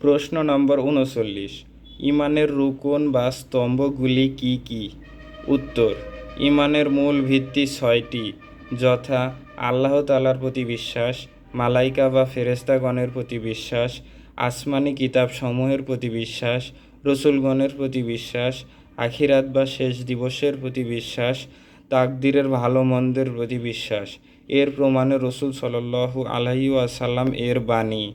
প্রশ্ন নম্বর উনচল্লিশ। ইমানের রুকন বা স্তম্ভগুলি কি কি? উত্তর, ইমানের মূল ভিত্তি ছয়টি, যথা আল্লাহ তালার প্রতি বিশ্বাস, মালাইকা বা ফেরেস্তাগণের প্রতি বিশ্বাস, আসমানি কিতাব সমূহের প্রতি বিশ্বাস, রসুলগণের প্রতি বিশ্বাস, আখিরাত বা শেষ দিবসের প্রতি বিশ্বাস, তাকদিরের ভালো মন্দের প্রতি বিশ্বাস। এর প্রমাণে রসুল সাল্লাল্লাহু আলাইহি ওয়াসাল্লাম এর বাণী।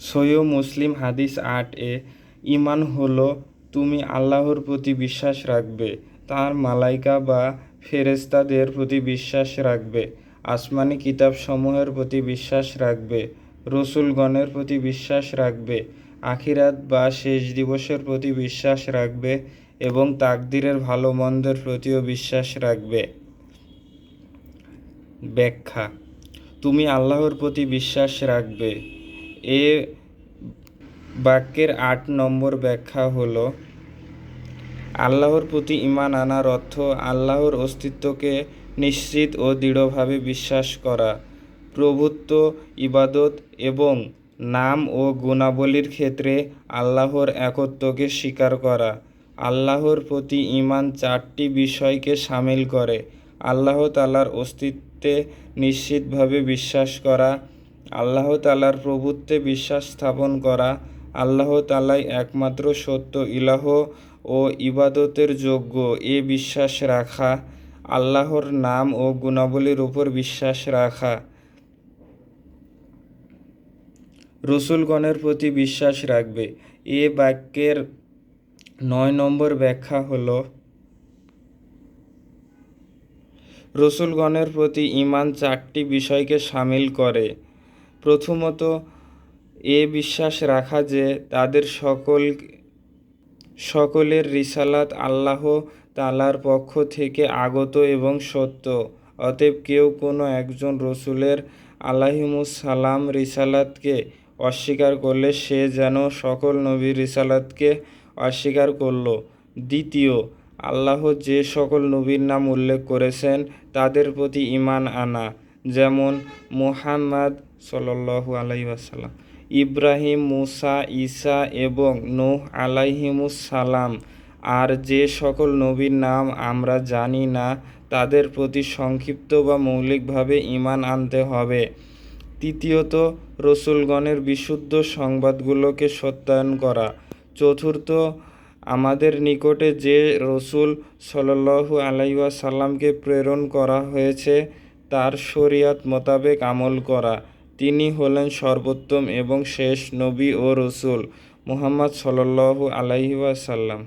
সৈয় মুসলিম হাদিস আট এ, ইমান হলো তুমি আল্লাহর প্রতি বিশ্বাস রাখবে, তার মালাইকা বা ফেরেস্তাদের প্রতি বিশ্বাস রাখবে, আসমানি কিতাবসমূহের প্রতি বিশ্বাস রাখবে, রসুলগণের প্রতি বিশ্বাস রাখবে, আখিরাত বা শেষ দিবসের প্রতি বিশ্বাস রাখবে এবং তাকদিরের ভালো মন্দের প্রতিও বিশ্বাস রাখবে। ব্যাখ্যা, তুমি আল্লাহর প্রতি বিশ্বাস রাখবে এ বাক্যের আট নম্বর ব্যাখ্যা হলো, আল্লাহর প্রতি ঈমান আনার অর্থ আল্লাহর অস্তিত্বকে নিশ্চিত ও দৃঢ়ভাবে বিশ্বাস করা, প্রভুত্ব, ইবাদত এবং নাম ও গুণাবলীর ক্ষেত্রে আল্লাহর একত্বকে স্বীকার করা। আল্লাহর প্রতি ঈমান চারটি বিষয়কে সামিল করে। আল্লাহ তালার অস্তিত্বে নিশ্চিতভাবে বিশ্বাস করা আল্লাহ তালার প্রভুত্বে বিশ্বাস স্থাপন করা আল্লাহ তালাই একমাত্র সত্য ইলাহ ও ইবাদতের যোগ্য। এ বিশ্বাস রাখা, আল্লাহর নাম ও গুণাবলীর উপর বিশ্বাস রাখা। রসুলগণের প্রতি বিশ্বাস রাখবে। এ বাক্যের নয় নম্বর ব্যাখ্যা হল, রসুলগণের প্রতি ঈমান চারটি বিষয়কে সামিল করে। প্রথমত এ বিশ্বাস রাখা যে তাদের সকল, সকলের রিসালাত আল্লাহ তালার পক্ষ থেকে আগত এবং সত্য। অতএব কেউ কোনো একজন রসুলের আলাহিমুসালাম রিসালাতকে অস্বীকার করলে সে যেন সকল নবীর রিসালাতকে অস্বীকার করল। দ্বিতীয়, আল্লাহ যে সকল নবীর নাম উল্লেখ করেছেন তাদের প্রতি ঈমান আনা। যেমন মুহাম্মদ সাল্লাল্লাহু আলাইহি ওয়াসাল্লাম, ইব্রাহিম, মুসা, ঈসা এবং নূহ আলাইহিমুসালাম আর যে সকল নবীর নাম আমরা জানি না, তাদের প্রতি সংক্ষিপ্ত বা মৌলিকভাবে ঈমান আনতে হবে। তৃতীয়ত, রসুলগণের বিশুদ্ধ সংবাদগুলোকে সত্যায়ন করা। চতুর্থ, আমাদের নিকটে যে রসুল সাল্লাল্লাহু আলাইহি ওয়াসাল্লামকে প্রেরণ করা হয়েছে তার শরিয়াত মোতাবেক আমল করা। তিনি হলেন সর্বোত্তম এবং শেষ নবী ও রসুল মুহাম্মদ সাল্লাল্লাহু আলাইহি ওয়াসাল্লাম।